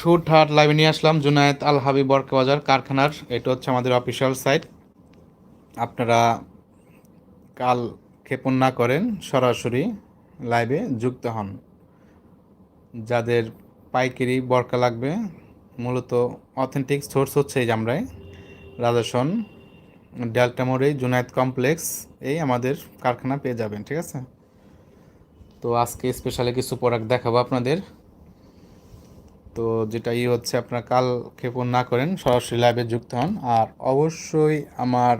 হুটহাট লাইভে নিয়ে আসলাম জুনায়েদ আল হাবিব বরকা বাজার কারখানার। এটা হচ্ছে আমাদের অফিসিয়াল সাইট আপনারা কাল ক্ষেপণ না করেন, সরাসরি লাইভে যুক্ত হন। যাদের পাইকারি বরকা লাগবে, মূলত অথেন্টিক সোর্স হচ্ছে এই জামরায় রাজাসন ডেল্টা মোড়ে জুনায়েদ কমপ্লেক্স এই আমাদের কারখানা পেয়ে যাবেন, ঠিক আছে? তো আজকে স্পেশালি কিছু প্রোডাক্ট দেখাবো আপনাদের। তো যেটা ই হচ্ছে আপনার কাল ক্ষেপণ না করেন সরাসরি লাইভে যুক্ত হন। আর অবশ্যই আমার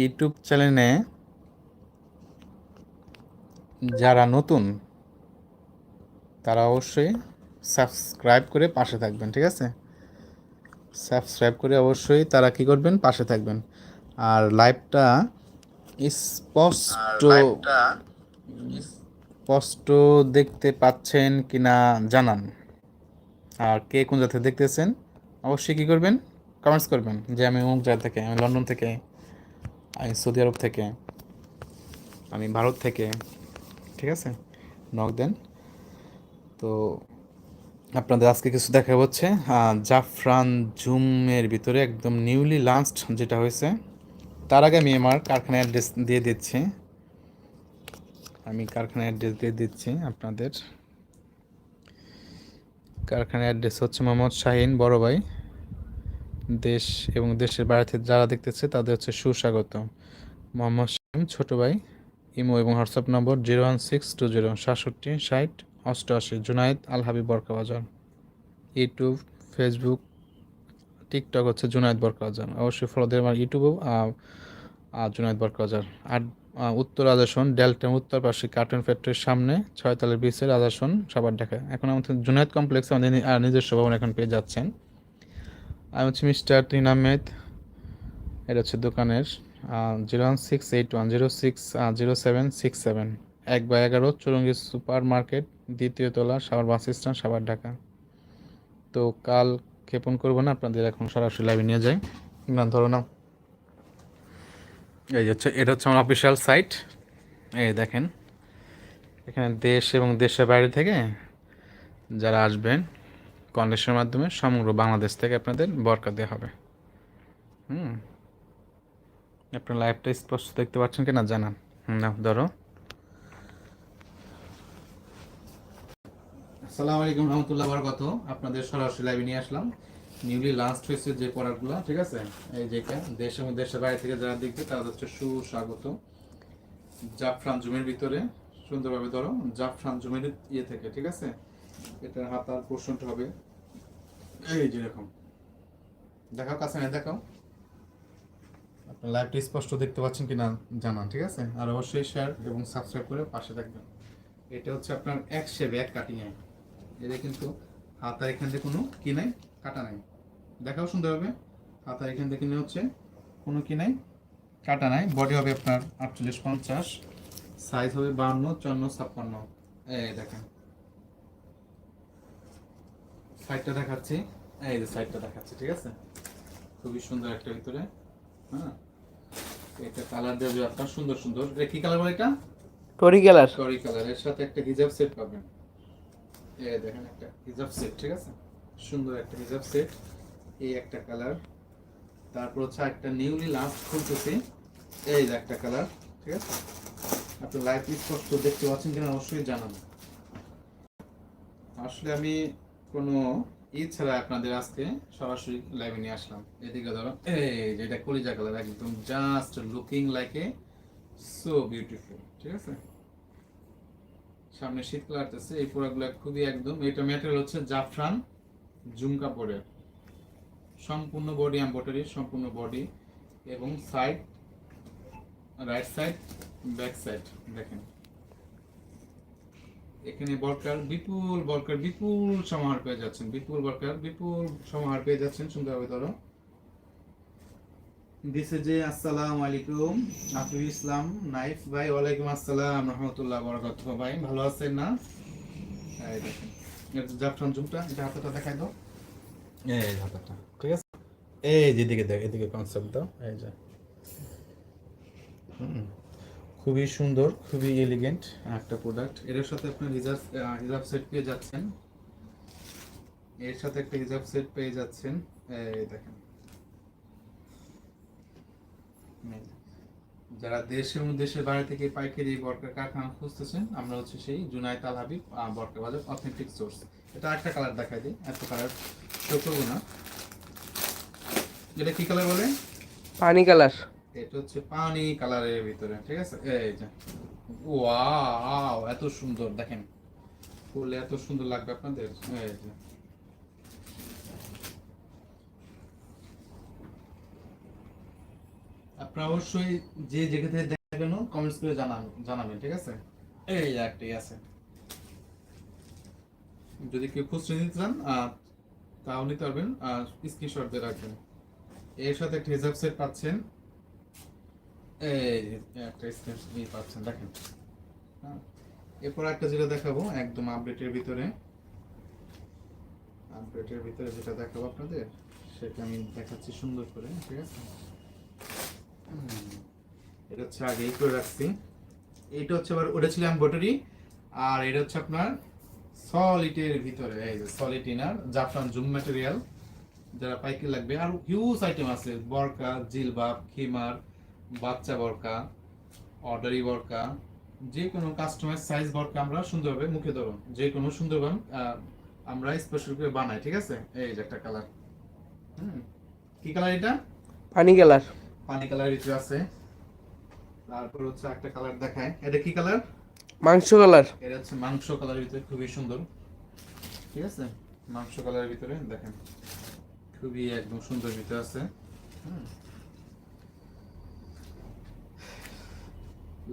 ইউটিউব চ্যানেলে যারা নতুন তারা অবশ্যই সাবস্ক্রাইব করে পাশে থাকবেন ঠিক আছে? সাবস্ক্রাইব করে অবশ্যই তারা কি করবেন? পাশে থাকবেন। আর লাইভটা স্পষ্ট স্পষ্ট দেখতে পাচ্ছেন কিনা জানান। আর কে কোন জায়গা দেখতেছেন, অবশ্যই কী করবেন? কমেন্টস করবেন যে আমি অমুক জায়গা থেকে, আমি লন্ডন থেকে, আমি সৌদি আরব থেকে, আমি ভারত থেকে, ঠিক আছে? নক দেন। তো আপনাদের আজকে কিছু দেখা হচ্ছে জাফরান জুমের ভিতরে একদম নিউলি লাস্ট যেটা হয়েছে, তার আগে আমি আমার কারখানার অ্যাড্রেস দিয়ে দিচ্ছি। আমি কারখানার অ্যাড্রেস দিয়ে দিচ্ছি আপনাদের। কারখানার অ্যাড্রেস হচ্ছে মোহাম্মদ শাহিন বড় ভাই। দেশ এবং দেশের বাইরে থেকে যারা দেখতেছে, তাদের হচ্ছে সুস্বাগত মোহাম্মদ শাহিন, ছোট ভাই। ইমো এবং WhatsApp number zero one six two zero সাতষট্টি ষাট অষ্টআশি। জুনাইদ আল হাবিব বরকা বাজার ইউটিউব, ফেসবুক, টিকটক হচ্ছে জুনাইদ বরকা বাজার অবশ্যই ফলো দেবেন আমার ইউটিউবেও আর জুনাইদ বরকা বাজার আর উত্তর আজাসন ডেল্টা উত্তর পাশে কার্টুন ফ্যাক্টরির সামনে ছয়তলের বিচের আজাসন সবার দেখা। এখন আমাদের জুনাইদ কমপ্লেক্সে আমাদের আহ, নিজস্ব ভবন এখন পেয়ে যাচ্ছেন। আমি হচ্ছে মিস্টার তিন আহমেদ এটা হচ্ছে দোকানের zero one six eight one zero six zero seven six seven. এক বা এগারো চৌরঙ্গি সুপার মার্কেট দ্বিতীয় তলা সাভার বাস স্ট্যান্ড সাভার ঢাকা। তো কাল ক্ষেপণ করব না আপনাদের এখন সরাসরি লাইভে নিয়ে যাই। না ধরো না এই হচ্ছে, এটা হচ্ছে আমার অফিসিয়াল সাইট এই দেখেন, এখানে দেশ এবং দেশের বাইরে থেকে যারা আসবেন কন্ডিশনের মাধ্যমে সমগ্র বাংলাদেশ থেকে আপনাদের বরকা দেওয়া হবে। হুম, আপনার লাইভটা স্পষ্ট দেখতে পাচ্ছেন কিনা জানান। না ধরো। আসসালামু আলাইকুম, রহমতুল্লাহ বরকত আপনাদের সরাসরি লাইভে নিয়ে আসলাম। নিউলি লাস্ট হয়েছে যে প্রোডাক্টগুলো ঠিক আছে? এই যেটা দেশ এবং দেশের বাইরে থেকে যারা দেখবে তাদের হচ্ছে সুস্বাগত। জাফরান জুমের ভিতরে, সুন্দরভাবে ধরো, জাফরান জুমের ইয়ে থেকে, ঠিক আছে? এটা হাতার পোর্শনটা হবে, এই যেরকম দেখাও কাছে না দেখাও। আপনার লাইভটা স্পষ্ট দেখতে পাচ্ছেন কি না জানান, ঠিক আছে? আর অবশ্যই শেয়ার এবং সাবস্ক্রাইব করে পাশে থাকবেন। এটা হচ্ছে আপনার এক শেপ এক কাটিং এ এটা কিন্তু হাতার এখান থেকে কোনো কি নাই? কাটা নাই। দেখাও সুন্দর হবে। হাতার এখান থেকে হচ্ছে। কোনো কি নাই? কাটা নাই। বডি হবে আপনার আটচল্লিশ পঞ্চাশ। সাইজ হবে বাহান্ন চুয়ান্ন ছাপ্পান্ন। এই দেখেন। সাইডটা দেখাচ্ছি। এই যে সাইডটা দেখাচ্ছি ঠিক আছে? খুবই সুন্দর একটা ভিতরে হ্যাঁ? এটা কালার দেবে আপনার সুন্দর সুন্দর। কি কালার বলে এটা? টরি গেলার করি কালারের সাথে একটা হিজাব সেট পাবেন। এই দেখেন একটা হিজাব সেট ঠিক আছে? সুন্দর একটা হিজাব সেট। এই একটা কালার। তারপর হচ্ছে একটা নিউলি লাস্ট খুলতেছি। এই একটা কালার, ঠিক আছে? আপনি লাইভ স্পষ্ট দেখতে পাচ্ছেন কিনা অবশ্যই জানান আসলে আমি কোনো ই ছাড়া আপনাদের আজকে সরাসরি লাইভে নিয়ে আসলাম। এদিকে ধরো, এই যে এটা কলিজা কালার, একদম just looking like a so beautiful ঠিক আছে? সামনে শীতকাল আসতেছে, এই পোড়াগুলো খুবই একদম, এটা ম্যাটেরিয়াল হচ্ছে জাফরান। জুম কাপড়ের সম্পূর্ণ বডি এম্বয়ডারি সম্পূর্ণ বডি এবং side right side back side দেখেন। এখানে বরকার বিপুল বরকার বিপুল সমাহার পেয়ে যাচ্ছেন, বিপুল বরকার বিপুল সমাহার পেয়ে যাচ্ছেন সুন্দরভাবে ধরো। দিছে যে আসসালামু আলাইকুম। আফিফ ইসলাম, নাইফ ভাই, ওয়ালাইকুম আসসালাম, রহমতুল্লাহ বরকত ভাই, ভালো আছেন না? দেখেন। এই যে দাও। খুবই সুন্দর, খুবই এলিগেন্ট একটা প্রোডাক্টের সাথে আপনার রিজার্ভ রিজার্ভ সেট পেয়ে যাচ্ছেন। এর সাথে একটা রিজার্ভ সেট পেয়ে যাচ্ছেন। এই দেখেন। যারা দেশ এবং দেশের বাইরে থেকে পাইকারি বরকার কারখানা খুঁজতেছেন আমরা হচ্ছে সেই জুনাইদ আল হাবিব বরকা বাজার অথেন্টিক সোর্স এটা একটা কালার দেখাই দিই এত কালার শো করব না। এটা কি কালার বলে? পানি কালার। এটা হচ্ছে পানি কালারের ভিতরে ঠিক আছে? এই যে ওয়াও এত সুন্দর দেখেন। ফুলে এত সুন্দর লাগবে আপনাদের এই যে। আপনারা অবশ্যই যে যেখান থেকে দেখবেন কমেন্টস করে জানাবেন জানাবেন, ঠিক আছে? এই একটাই আছে। যদি কেউ খুচরো নিতে চান তাও নিতে পারবেন, আর স্ক্রিনশট দিয়ে রাখবেন। এর সাথে একটা হিসাব সেট পাচ্ছেন। এই একটা নিয়ে পাচ্ছেন, দেখেন। হ্যাঁ। এরপর একটা যেটা দেখাবো, একদম আপডেটের ভিতরে। আপডেটের ভিতরে যেটা দেখাবো আপনাদের, সেটা আমি দেখাচ্ছি সুন্দর করে, ঠিক আছে। এটা হচ্ছে আগে এই করে রাখছি। এইটা হচ্ছে আবার, ওটা ছিল আর এটা হচ্ছে আপনার সলিটের ভিতরে, এই যে সলিড ইনার, জাফরান জুম ম্যাটেরিয়াল যারা পাইকারি লাগবে। আর হিউজ আইটেম আছে, বরকা, জিলবাব, খিমার, বাচ্চা বরকা, অর্ডারি বরকা, যে কোনো কাস্টমাইজ সাইজ বরকা আমরা সুন্দরভাবে মুখে ধরুন যে কোনো সুন্দরভাবে আমরা স্পেশাল করে বানাই, ঠিক আছে? এই যে একটা কালার হুম। কি কালার এটা? পানি কালার। পানি কালার ভিতরে আছে। তারপর হচ্ছে একটা কালার দেখায়। এটা কি কালার? মাংস কালার। এটা হচ্ছে মাংস কালারের ভিতরে খুবই সুন্দর। ঠিক আছে? মাংস কালারের ভিতরে দেখেন। খুবই একদম সুন্দর ভিতরে আছে।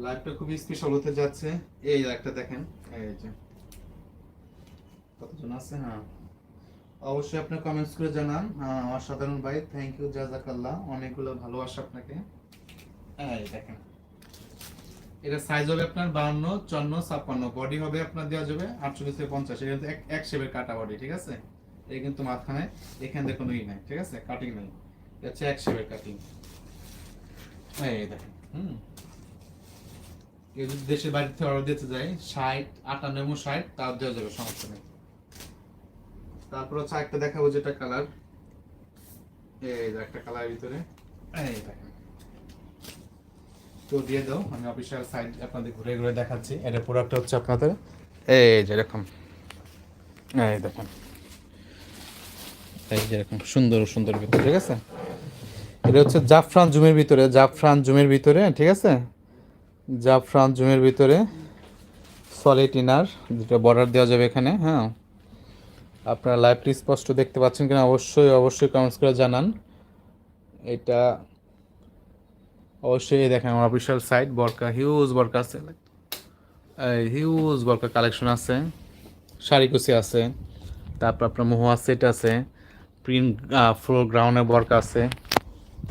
লাইভটা খুবই স্পেশাল হতে যাচ্ছে। এই একটা দেখেন। এই যে। কতজন আছে? হ্যাঁ। অবশ্যই আপনি কমেন্টস করে জানান। হ্যাঁ অসাধারণ ভাই থ্যাংক ইউ জাজাকাল্লাহ অনেকগুলো ভালোবাসা আপনাকে। এই দেখেন। এটা সাইজ হবে আপনার বাউন্ন চন্ন ছাপ্পান্ন। বডি হবে আপনার দেওয়া যাবে আটচল্লিশ থেকে পঞ্চাশ। এটা কিন্তু এক শেপের কাটা বডি ঠিক আছে? এই কিন্তু মাঝখানে, এখানে দেখুন ই নাই, ঠিক আছে? কাটিং নাই। এটা হচ্ছে এক শেপের কাটিং এই দেখেন, হুম। কেউ যদি দেশের বাড়ি থেকে অর্ডার দিতে যায় ষাট, আটান্ন এবং ষাট তার দেওয়া যাবে, সমস্যা নেই। তারপর হচ্ছে একটা দেখাবো যেটা কালার এই যে একটা কালার ভিতরে। এই দেখেন। তো দিয়ে দাও আমি অফিসিয়াল সাইড আপনাদের ঘুরে ঘুরে দেখাচ্ছি। এটা প্রোডাক্ট হচ্ছে আপনাদের। এই যে এরকম। এই দেখেন। এই যে এরকম সুন্দর সুন্দর ভিতরে ঠিক আছে? এটা হচ্ছে জাফরান জুমের ভিতরে জাফরান জুমের ভিতরে ঠিক আছে? জাফরান জুমের ভিতরে সলিড ইনার যেটা বর্ডার দেওয়া যাবে এখানে হ্যাঁ? আপনারা লাইভটি স্পষ্ট দেখতে পাচ্ছেন কিনা অবশ্যই অবশ্যই কমেন্টস করে জানান। এটা অবশ্যই দেখেন আমার অফিসিয়াল সাইট বরকা হিউজ বরকা আছে। হিউজ বরকা কালেকশন আছে, শাড়িকুচি আছে, তারপর আপনার মহুয়া সেট আছে প্রিন্ট ফ্লোর গ্রাউন্ডের বরকা আছে,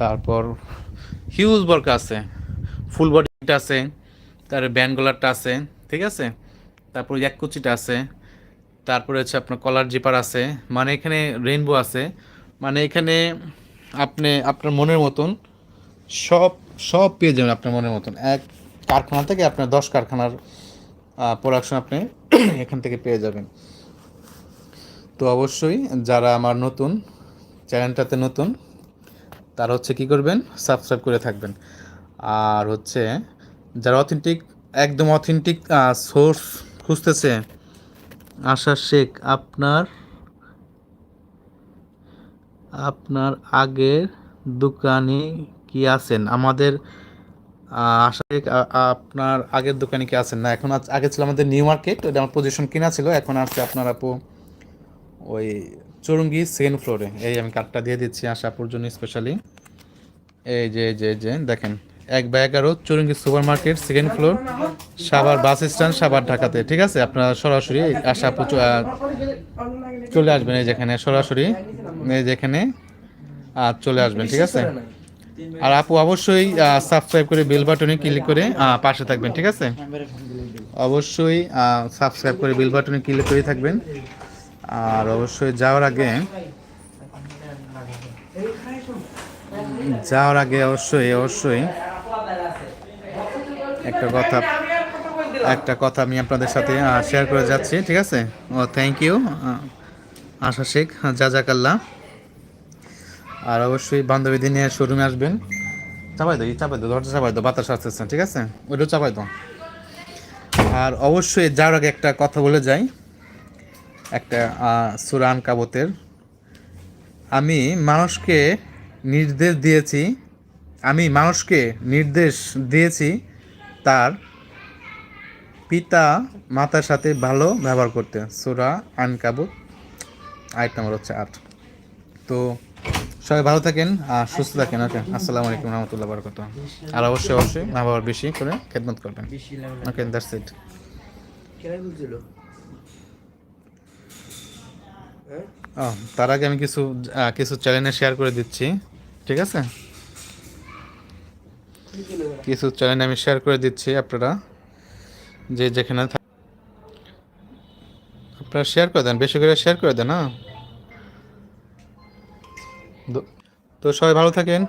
তারপর হিউজ বরকা আছে ফুল বডিটা আছে, তারপরে ব্যান্ড গলারটা আছে, ঠিক আছে? তারপর এক কুচিটা আছে তারপরে হচ্ছে আপনার কলার জিপার আছে মানে এখানে রেইনবো আছে মানে এখানে আপনি আপনার মনের মতন সব সব পেয়ে যাবেন আপনার মনের মতন। এক কারখানা থেকে আপনার দশ কারখানার প্রোডাকশন আপনি এখান থেকে পেয়ে যাবেন। তো অবশ্যই যারা আমার নতুন, চ্যানেলটাতে নতুন, তারা হচ্ছে কি করবেন? সাবস্ক্রাইব করে থাকবেন। আর হচ্ছে যারা অথেন্টিক একদম অথেন্টিক সোর্স খুঁজতেছে আশা শেখ, আপনার আপনার আগের দোকানে কি আছেন? আমাদের আশা শেখ আপনার আগের দোকানে কি আছেন? না, এখন আগে ছিল আমাদের নিউ মার্কেট ওটা আমার পজিশন কিনা ছিল, এখন আছে আপনার আপু ওই চৌরঙ্গি সেকেন্ড ফ্লোরে এই আমি কার্ডটা দিয়ে দিচ্ছি আশাপুর জন্য স্পেশালি এই যে যে যে, দেখেন। এক বা এগারো Chowringhee super market second floor Savar bus stand Savar ঢাকাতে ঠিক আছে? আপনারা সরাসরি চ- চলে আসবেন এই যেখানে সরাসরি এই যেখানে আহ, চলে আসবেন ঠিক আছে? আর আপু অবশ্যই সাবস্ক্রাইব করে বেল বাটনে ক্লিক করে পাশে থাকবেন ঠিক আছে? অবশ্যই সাবস্ক্রাইব করে বেল বাটনে ক্লিক করে থাকবেন। আর অবশ্যই যাওয়ার আগে যাওয়ার আগে অবশ্যই অবশ্যই একটা কথা একটা কথা আমি আপনাদের সাথে শেয়ার করে যাচ্ছি, ঠিক আছে? ও থ্যাংক ইউ আশা শেখ জাজাকাল্লা আর অবশ্যই বান্ধবীদের নিয়ে শোরুমে আসবেন। চাপাই দাও চাপাই দাও দরজা চাপাই দাও বাতাস আসতেছে, ঠিক আছে? ওইটাও চাপাই দাও আর অবশ্যই যাওয়ার আগে একটা কথা বলে যাই। একটা সুরান কাবতের আমি মানুষকে নির্দেশ দিয়েছি, আমি মানুষকে নির্দেশ দিয়েছি তার পিতা মাতার সাথে ভালো ব্যবহার করতে সুরা আন কাবুত আট নম্বর হচ্ছে আট। তো সবাই ভালো থাকেন আর সুস্থ থাকেন, ওকে? আসসালামু আলাইকুম রহমতুল্লাহ বরকত আর অবশ্যই অবশ্যই মা বাবার বেশি করে খেদমত করবেন। Okay, that's it. তার আগে আমি কিছু কিছু চ্যানেলে শেয়ার করে দিচ্ছি, ঠিক আছে? কিছু চ্যানেল আমি শেয়ার করে দিচ্ছি আপনারা, যে যেখানে আপনারা শেয়ার করে দেন, বেশি করে শেয়ার করে দেন হ্যাঁ? তো সবাই ভালো থাকেন।